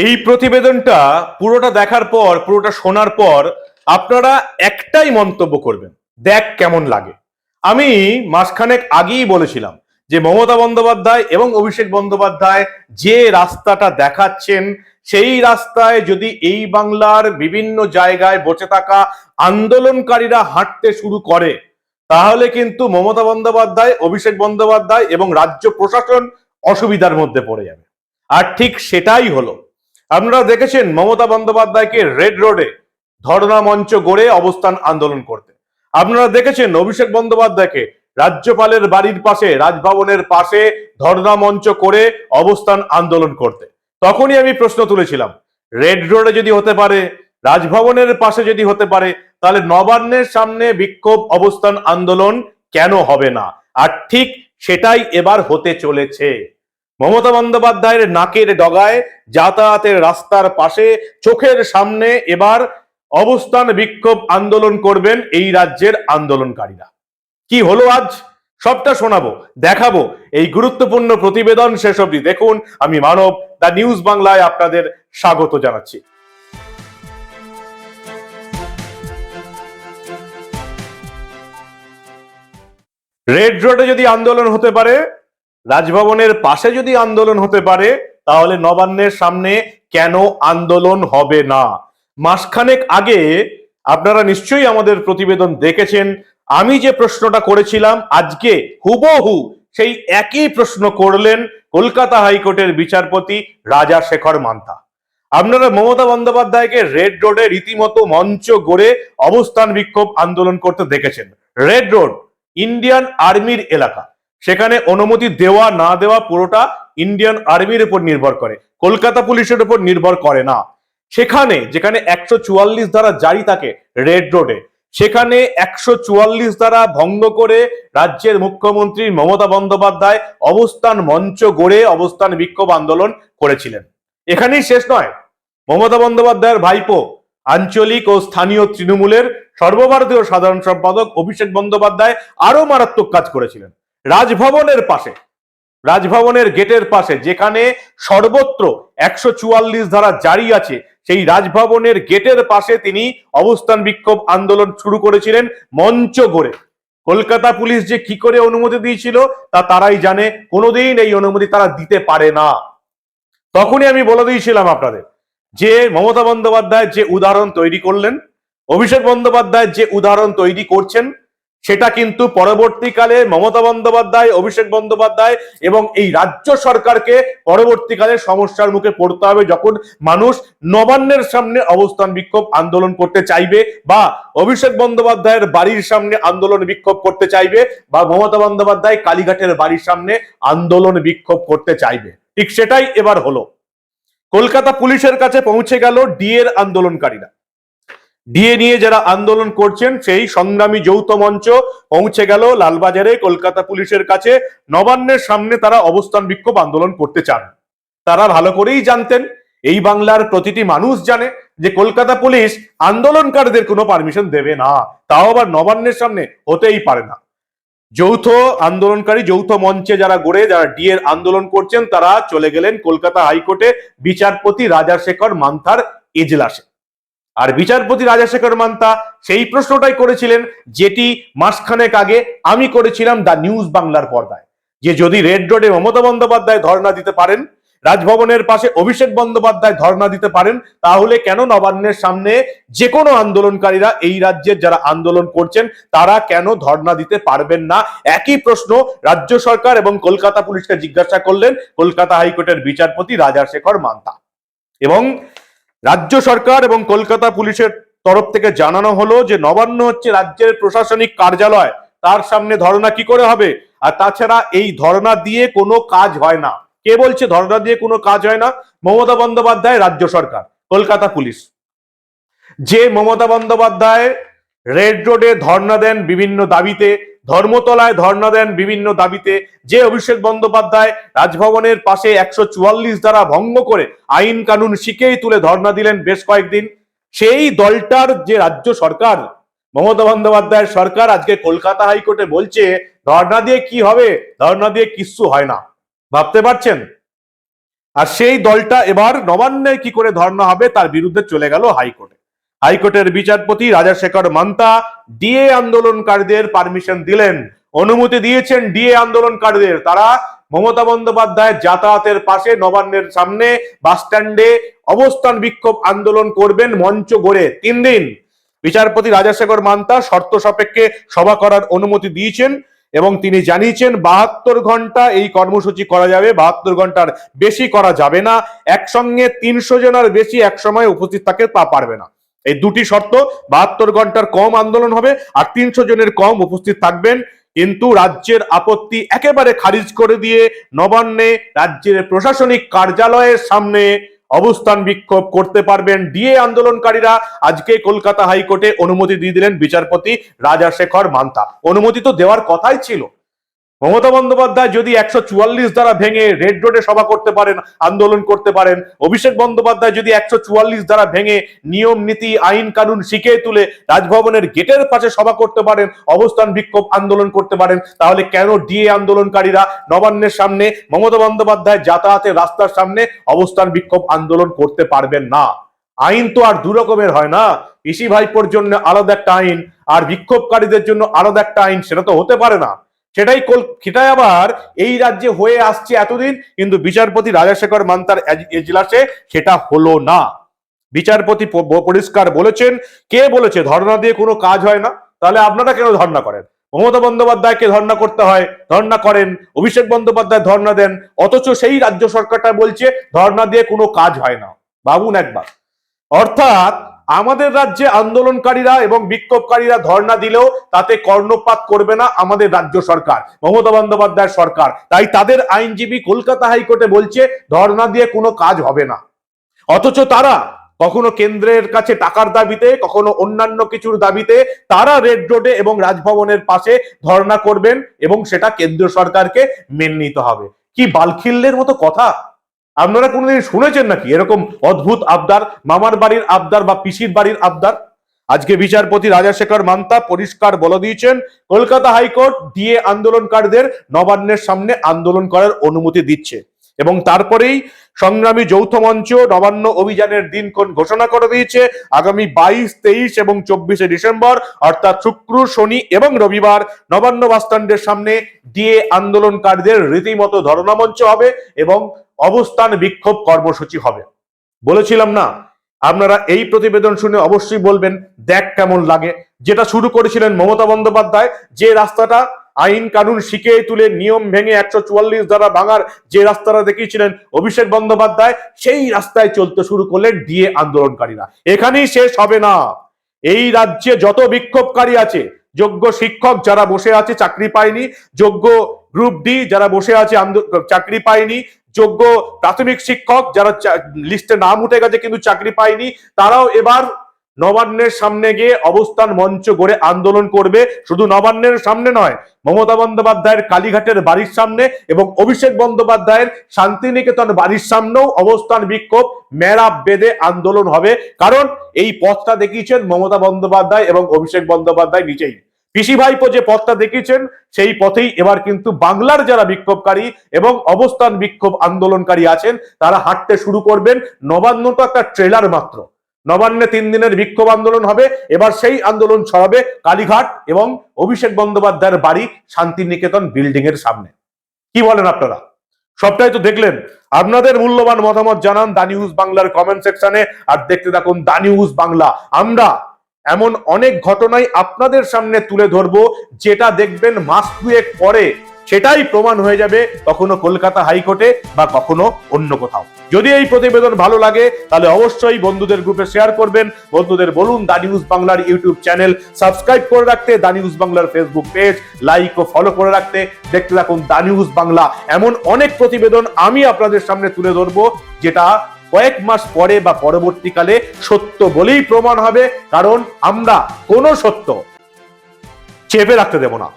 এই প্রতিবেদনটা পুরোটা দেখার পর, পুরোটা শোনার পর আপনারা একটাই মন্তব্য করবেন। দেখ কেমন লাগে। আমি মাসখানেক আগেই বলেছিলাম যে মমতা বন্দ্যোপাধ্যায় এবং অভিষেক বন্দ্যোপাধ্যায় যে রাস্তাটা দেখাচ্ছেন, সেই রাস্তায় যদি এই বাংলার বিভিন্ন জায়গায় বসে থাকা আন্দোলনকারীরা হাঁটতে শুরু করে, তাহলে কিন্তু মমতা বন্দ্যোপাধ্যায়, অভিষেক বন্দ্যোপাধ্যায় এবং রাজ্য প্রশাসন অসুবিধার মধ্যে পড়ে যাবে। আর ঠিক সেটাই হলো। আপনারা দেখেছেন মমতা বন্দ্যোপাধ্যায়কে রেড রোডে ধর্ণা মঞ্চ গড়ে অবস্থান আন্দোলন করতে। আপনারা দেখেছেন অভিষেক বন্দ্যোপাধ্যায়কে রাজ্যপালের বাড়ির পাশে, রাজভবনের পাশে ধর্ণা মঞ্চ করে অবস্থান আন্দোলন করতে। তখনই আমি প্রশ্ন তুলেছিলাম, রেড রোডে যদি হতে পারে, রাজভবনের পাশে যদি হতে পারে, তাহলে নবান্নের সামনে বিক্ষোভ অবস্থান আন্দোলন কেন হবে না? আর ঠিক সেটাই এবার হতে চলেছে। মমতা বন্দ্যোপাধ্যায়ের নাকের ডগায় যাতায়াতের রাস্তার পাশে চোখের সামনে এবার অবস্থান বিক্ষোভ আন্দোলন করবেন এই রাজ্যের আন্দোলনকারীরা। কি হলো আজ? সবটা শোনাবো, দেখাবো। এই গুরুত্বপূর্ণ প্রতিবেদন শেষ অবধি দেখুন। আমি মানব, দ্য নিউজ বাংলায় আপনাদের স্বাগত জানাচ্ছি। রেড রোডে যদি আন্দোলন হতে পারে রাজভবনের পাশে যদি আন্দোলন হতে পারে, তাহলে নবান্নের সামনে কেন আন্দোলন হবে না? মাসখানেক আগে আপনারা নিশ্চয়ই আমাদের প্রতিবেদন দেখেছেন। আমি যে প্রশ্নটা করেছিলাম, আজকে হুবহু সেই একই প্রশ্ন করলেন কলকাতা হাইকোর্টের বিচারপতি রাজা শেখর মান্তা। আপনারা মমতা বন্দ্যোপাধ্যায়কে রেড রোডে রীতিমতো মঞ্চ গড়ে অবস্থান বিক্ষোভ আন্দোলন করতে দেখেছেন। রেড রোড, ইন্ডিয়ান আর্মির এলাকা। সেখানে অনুমতি দেওয়া না দেওয়া পুরোটা ইন্ডিয়ান আর্মির উপর নির্ভর করে। কলকাতা পুলিশের উপর নির্ভর করে না। সেখানে, যেখানে একশো চুয়াল্লিশ ধারা জারি থাকে রেড রোডে সেখানে একশো চুয়াল্লিশ ধারা ভঙ্গ করে রাজ্যের মুখ্যমন্ত্রী মমতা বন্দ্যোপাধ্যায় অবস্থান মঞ্চ গড়ে অবস্থান বিক্ষোভ আন্দোলন করেছিলেন। এখানেই শেষ নয়। মমতা বন্দ্যোপাধ্যায়ের ভাইপো, আঞ্চলিক ও স্থানীয় তৃণমূলের সর্বভারতীয় সাধারণ সম্পাদক অভিষেক বন্দ্যোপাধ্যায় আরও মারাত্মক কাজ করেছিলেন। রাজভবনের পাশে, রাজভবনের গেটের পাশে, যেখানে সর্বত্র একশো চুয়াল্লিশ ধারা জারি আছে, সেই রাজভবনের গেটের পাশে তিনি অবস্থান বিক্ষোভ আন্দোলন শুরু করেছিলেন মঞ্চ গড়ে। কলকাতা পুলিশ যে কি করে অনুমতি দিয়েছিল তা তারাই জানে, কোনোদিন এই অনুমতি তারা দিতে পারে না। তখনই আমি বলে দিয়েছিলাম আপনাদের, যে মমতা বন্দ্যোপাধ্যায় যে উদাহরণ তৈরি করলেন, অভিষেক বন্দ্যোপাধ্যায় যে উদাহরণ তৈরি করছেন সেটা কিন্তু পরবর্তীকালে মমতা বন্দ্যোপাধ্যায়, অভিষেক বন্দ্যোপাধ্যায় এবং এই রাজ্য সরকারকে পরবর্তীকালে সমস্যার মুখে পড়তে হবে যখন মানুষ নবান্নের সামনে অবস্থান বিক্ষোভ আন্দোলন করতে চাইবে বা অভিষেক বন্দ্যোপাধ্যায়ের বাড়ির সামনে আন্দোলন বিক্ষোভ করতে চাইবে বা মমতা বন্দ্যোপাধ্যায় কালীঘাটের বাড়ির সামনে আন্দোলন বিক্ষোভ করতে চাইবে। ঠিক সেটাই এবার হলো। কলকাতা পুলিশের কাছে পৌঁছে গেল ডিএর আন্দোলনকারীরা। ডিএ নিয়ে যারা আন্দোলন করছেন, সেই সংগ্রামী যৌথ মঞ্চ পৌঁছে গেল লালবাজারে, কলকাতা পুলিশের কাছে। নবান্নের সামনে তারা অবস্থান বিক্ষোভ আন্দোলন করতে চান। তারা ভালো করেই জানতেন, এই বাংলার প্রতিটি মানুষ জানে যে কলকাতা পুলিশ আন্দোলনকারীদের কোনো পারমিশন দেবে না। তাও আবার নবান্নের সামনে হতেই পারে না। যৌথ আন্দোলনকারী, যৌথ মঞ্চে যারা গড়ে, যারা ডিএর আন্দোলন করছেন, তারা চলে গেলেন কলকাতা হাইকোর্টে বিচারপতি রাজাশেখর মান্থার এজলাসে। আর বিচারপতি রাজাশেখর মান্তা সেই প্রশ্নটাই করেছিলেন যেটি মাসখানেক আগে আমি করেছিলাম দ্য নিউজ বাংলার পর্দায়। যে যদি রেড রোডে মমতা বন্দ্যোপাধ্যায় ধর্ণা দিতে পারেন, রাজভবনের পাশে অভিষেক বন্দ্যোপাধ্যায় ধর্ণা দিতে পারেন, তাহলে কেন নবান্নের সামনে যে কোনো আন্দোলনকারীরা এই রাজ্যের যারা আন্দোলন করছেন, তারা কেন ধর্ণা দিতে পারবেন না? একই প্রশ্ন রাজ্য সরকার এবং কলকাতা পুলিশকে জিজ্ঞাসা করলেন কলকাতা হাইকোর্টের বিচারপতি রাজাশেখর মান্তা। এবং রাজ্য সরকার এবং কলকাতা পুলিশের তরফ থেকে জানানো হলো যে নবান্ন হচ্ছে রাজ্যের প্রশাসনিক কার্যালয়। তার সামনে ধর্ণা কি করে হবে? আর তাছাড়া এই ধর্ণা দিয়ে কোনো কাজ হয় না। কে বলছে ধর্ণা দিয়ে কোনো কাজ হয় না? মমতা বন্দ্যোপাধ্যায়, রাজ্য সরকার, কলকাতা পুলিশ। যে মমতা বন্দ্যোপাধ্যায় রেড রোডে ধর্ণা দেন বিভিন্ন দাবিতে ধর্মতলায় ধর্ণা দেন বিভিন্ন দাবিতে যে অভিষেক বন্দ্যোপাধ্যায় রাজভবনের পাশে একশো চুয়াল্লিশ দ্বারা ভঙ্গ করে আইন কানুন শিখেই তুলে ধর্ণা দিলেন বেশ কয়েকদিন। সেই দলটার যে রাজ্য সরকার, মমতা বন্দ্যোপাধ্যায়ের সরকার আজকে কলকাতা হাইকোর্টে বলছে, ধর্ণা দিয়ে কি হবে? ধর্ণা দিয়ে কিচ্ছু হয় না। ভাবতে পারছেন? আর সেই দলটা এবার নবান্নে কি করে ধর্ণা হবে তার বিরুদ্ধে চলে গেল হাইকোর্টে। হাইকোর্টের বিচারপতি রাজাশেখর মান্তা ডিএ আন্দোলনকারীদের পারমিশন দিলেন। অনুমতি দিয়েছেন ডিএ আন্দোলনকারীদের। তারা মমতা বন্দ্যোপাধ্যায়ের যাতায়াতের পাশে নবান্নের সামনে বাস স্ট্যান্ডে অবস্থান বিক্ষোভ আন্দোলন করবেন মঞ্চ গড়ে তিন দিন। বিচারপতি রাজাশেখর মান্তা শর্ত সাপেক্ষে সভা করার অনুমতি দিয়েছেন এবং তিনি জানিয়েছেন, বাহাত্তর ঘণ্টা এই কর্মসূচি করা যাবে, বাহাত্তর ঘণ্টার বেশি করা যাবে না। একসঙ্গে তিনশো জনের বেশি এক সময় উপস্থিত থাকে তা পারবে না। এই দুটি শর্ত, বাহাত্তর ঘণ্টার কম আন্দোলন হবে আর তিনশো জনের কম উপস্থিত থাকবেন। কিন্তু রাজ্যের আপত্তি একেবারে খারিজ করে দিয়ে নবান্নে রাজ্যের প্রশাসনিক কার্যালয়ের সামনে অবস্থান বিক্ষোভ করতে পারবেন ডিএ আন্দোলনকারীরা। আজকে কলকাতা হাইকোর্টে অনুমতি দিয়ে দিলেন বিচারপতি রাজাশেখর মান্তা। অনুমতি তো দেওয়ার কথাই ছিল। মমতা বন্দ্যোপাধ্যায় যদি একশো চুয়াল্লিশ দ্বারা ভেঙে রেড রোডে সভা করতে পারেন, আন্দোলন করতে পারেন, অভিষেক বন্দ্যোপাধ্যায় যদি একশো চুয়াল্লিশ দ্বারা ভেঙে নিয়ম, নীতি, আইন, কানুন শিখিয়ে তুলে রাজভবনের গেটের পাশে সভা করতে পারেন, অবস্থান বিক্ষোভ আন্দোলন করতে পারেন, তাহলে কেন ডিএ আন্দোলনকারীরা নবান্নের সামনে, মমতা বন্দ্যোপাধ্যায় যাতায়াতের রাস্তার সামনে অবস্থান বিক্ষোভ আন্দোলন করতে পারবেন না? আইন তো আর দু রকমের হয় না। পিসি ভাইপোর জন্য আলাদা একটা আইন, আর বিক্ষোভকারীদের জন্য আলাদা একটা আইন, সেটা তো হতে পারে না। সেটাই কল- সেটাই আবার এই রাজ্যে হয়ে আসছে এতদিন, কিন্তু বিচারপতি রাজাশেখর মান্তার এজলাসে সেটা হলো না। বিচারপতি পরিষ্কার বলেছেন, কে বলেছে, ধর্ণা দিয়ে কোনো কাজ হয় না? তাহলে আপনারা কেন ধর্ণা করেন? মমতা বন্দ্যোপাধ্যায়কে ধর্ণা করতে হয়, ধর্ণা করেন, অভিষেক বন্দ্যোপাধ্যায় ধর্ণা দেন, অথচ সেই রাজ্য সরকারটা বলছে, ধর্ণা দিয়ে কোনো কাজ হয় না। ভাবুন একবার। অর্থাৎ আমাদের রাজ্যে আন্দোলনকারীরা এবং বিক্ষোভকারীরা ধর্ণা দিলেও তাতে কর্ণপাত করবে না আমাদের রাজ্য সরকার, মমতা বন্দ্যোপাধ্যায়ের সরকার। তাই তাদের আইনজীবী কলকাতা হাইকোর্টে বলছে, ধর্ণা দিয়ে কোনো কাজ হবে না। অথচ তারা কখনো কেন্দ্রের কাছে টাকার দাবিতে, কখনো অন্যান্য কিছুর দাবিতে, তারা রেড রোডে এবং রাজভবনের পাশে ধর্ণা করবেন এবং সেটা কেন্দ্রীয় সরকারকে মেনে নিতে হবে। কি বালখিল্যের মতো কথা? আপনারা কোনোদিন শুনেছেন নাকি এরকম অদ্ভুত আবদার, মামার বাড়ির আবদার বা পিসির বাড়ির আবদার? আজকে বিচারপতি রাজাশেখর মান্তা পরিষ্কার বলে দিয়েছেন, কলকাতা হাইকোর্ট ডিএ আন্দোলনকারীদের নবান্নের সামনে আন্দোলন করার অনুমতি দিচ্ছে। এবং তারপরেই সংগ্রামী যৌথ মঞ্চ নবান্ন অভিযানের দিনক্ষণ ঘোষণা করে দিয়েছে, আগামী বাইশ, তেইশ এবং চব্বিশে ডিসেম্বর, অর্থাৎ শুক্র, শনি এবং রবিবার নবান্ন বাসস্ট্যান্ডের সামনে ডিএ আন্দোলনকারীদের রীতিমতো ধর্ণা মঞ্চ হবে এবং অবস্থান বিক্ষোভ কর্মসূচি হবে। বলেছিলাম না? আপনারা এই প্রতিবেদন শুনে অবশ্যই বলবেন, দেখ কেমন লাগে। যেটা শুরু করেছিলেন মমতা বন্দ্যোপাধ্যায়, যে রাস্তাটা আইন কানুন শিখিয়ে তুলে নিয়ম ভেঙে একশো চুয়াল্লিশ দ্বারা ভাঙার যে রাস্তাটা দেখিয়েছিলেন অভিষেক বন্দ্যোপাধ্যায়, সেই রাস্তায় চলতে শুরু করলেন ডিএ আন্দোলনকারীরা। এখানেই শেষ হবে না। এই রাজ্যে যত বিক্ষোভকারী আছে, যোগ্য শিক্ষক যারা বসে আছে, চাকরি পায়নি, যোগ্য গ্রুপ ডি যারা বসে আছে চাকরি পায়নি যোগ্য প্রাথমিক শিক্ষক যারা লিস্টে নাম উঠে গেছে কিন্তু চাকরি পায়নি, তারাও এবার নবান্নের সামনে গিয়ে অবস্থান মঞ্চ গড়ে আন্দোলন করবে। শুধু নবান্নের সামনে নয়, মমতা বন্দ্যোপাধ্যায়ের কালীঘাটের বাড়ির সামনে এবং অভিষেক বন্দ্যোপাধ্যায়ের শান্তিনিকেতন বাড়ির সামনেও অবস্থান বিক্ষোভ মেরা বেঁধে আন্দোলন হবে। কারণ এই পথটা দেখিয়েছেন মমতা বন্দ্যোপাধ্যায় এবং অভিষেক বন্দ্যোপাধ্যায় নিজেই। পিসি ভাইপো যে পথটা দেখিয়েছেন, সেই পথেই এবার কিন্তু বাংলার যারা বিক্ষোভকারী এবং অবস্থান বিক্ষোভ আন্দোলনকারী আছেন, তারা হাঁটতে শুরু করবেন। নবান্ন তো একটা ট্রেলার মাত্র। নবান্নে তিন দিনের বিক্ষোভ আন্দোলন হবে, এবার সেই আন্দোলন ছড়াবে কালীঘাট এবং অভিষেক বন্দ্যোপাধ্যায়ের বাড়ি শান্তিনিকেতন বিল্ডিং এর সামনে। কি বলেন আপনারা? সবটাই তো দেখলেন। আপনাদের মূল্যবান মতামত জানান দা নিউজ বাংলার কমেন্ট সেকশনে আর দেখতে থাকুন দা নিউজ বাংলা। আমরা এমন অনেক ঘটনাই আপনাদের সামনে তুলে ধরবো, যেটা দেখবেন মাস দুয়েক পরে সেটাই প্রমাণ হয়ে যাবে কখনো কলকাতা হাইকোর্টে বা কখনো অন্য কোথাও। যদি এই প্রতিবেদন ভালো লাগে, তাহলে অবশ্যই বন্ধুদের গ্রুপে শেয়ার করবেন। বন্ধুদের বলুন দা নিউজ বাংলার ইউটিউব চ্যানেল। সাবস্ক্রাইব করে রাখতে দা নিউজ বাংলার ফেসবুক পেজ। লাইক ও ফলো করে রাখতে দেখতে থাকুন দা নিউজ বাংলা। এমন অনেক প্রতিবেদন আমি আপনাদের সামনে তুলে ধরবো, যেটা কয়েক মাস পরে বা পরবর্তীকালে সত্য বলেই প্রমাণ হবে, কারণ আমরা কোনো সত্য চেপে রাখতে দেব না।